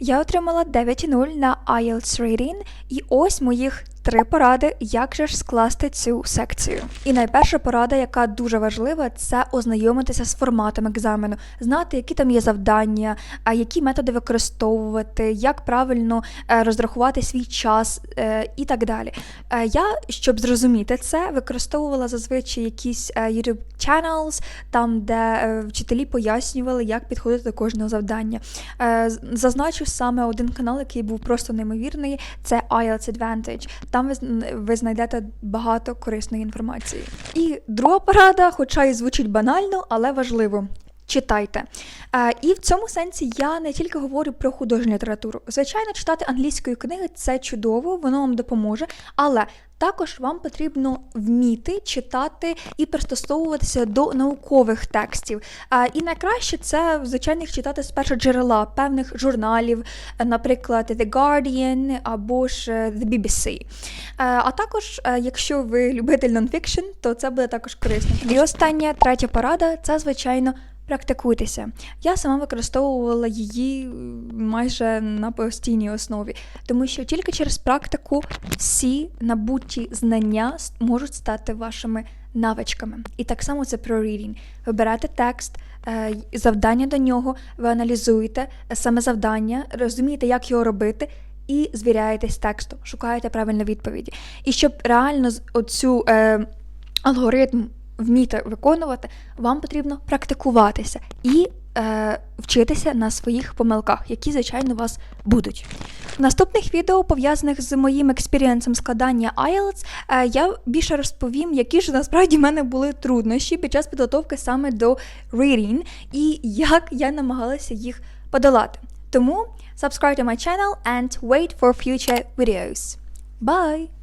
Я отримала 9,0 на IELTS Reading, і ось моїх три поради, як же ж скласти цю секцію. І найперша порада, яка дуже важлива, це ознайомитися з форматом екзамену, знати, які там є завдання, які методи використовувати, як правильно е, розрахувати свій час е, і так далі. Е, Я, щоб зрозуміти це, використовувала зазвичай якісь YouTube channels, там, де вчителі пояснювали, як підходити до кожного завдання. Зазначу саме один канал, який був просто неймовірний, це IELTS Advantage. Там ви, ви знайдете багато корисної інформації. І друга порада, хоча і звучить банально, але важливо. Читайте. Е, і в цьому сенсі я не тільки говорю про художню літературу. Звичайно, читати англійської книги це чудово, воно вам допоможе, але також вам потрібно вміти читати і пристосовуватися до наукових текстів. Е, і найкраще це, звичайно, їх читати з першого джерела певних журналів, наприклад, The Guardian або ж е, The BBC. А також, якщо ви любитель нонфікшн, то це буде також корисно. І остання третя порада це, звичайно, практикуйтеся. Я сама використовувала її майже на постійній основі, тому що тільки через практику всі набуті знання можуть стати вашими навичками. І так само це про reading. Ви берете текст, е, завдання до нього, ви аналізуєте е, саме завдання, розумієте, як його робити. І звіряєтесь текстом, шукаєте правильні відповіді. І щоб реально оцю е, алгоритм вміти виконувати, вам потрібно практикуватися і е, вчитися на своїх помилках, які, звичайно, у вас будуть. В наступних відео, пов'язаних з моїм експірієнсом складання IELTS, е, я більше розповім, які ж насправді в мене були труднощі під час підготовки саме до reading і як я намагалася їх подолати. Тому subscribe to my channel and wait for future videos. Bye!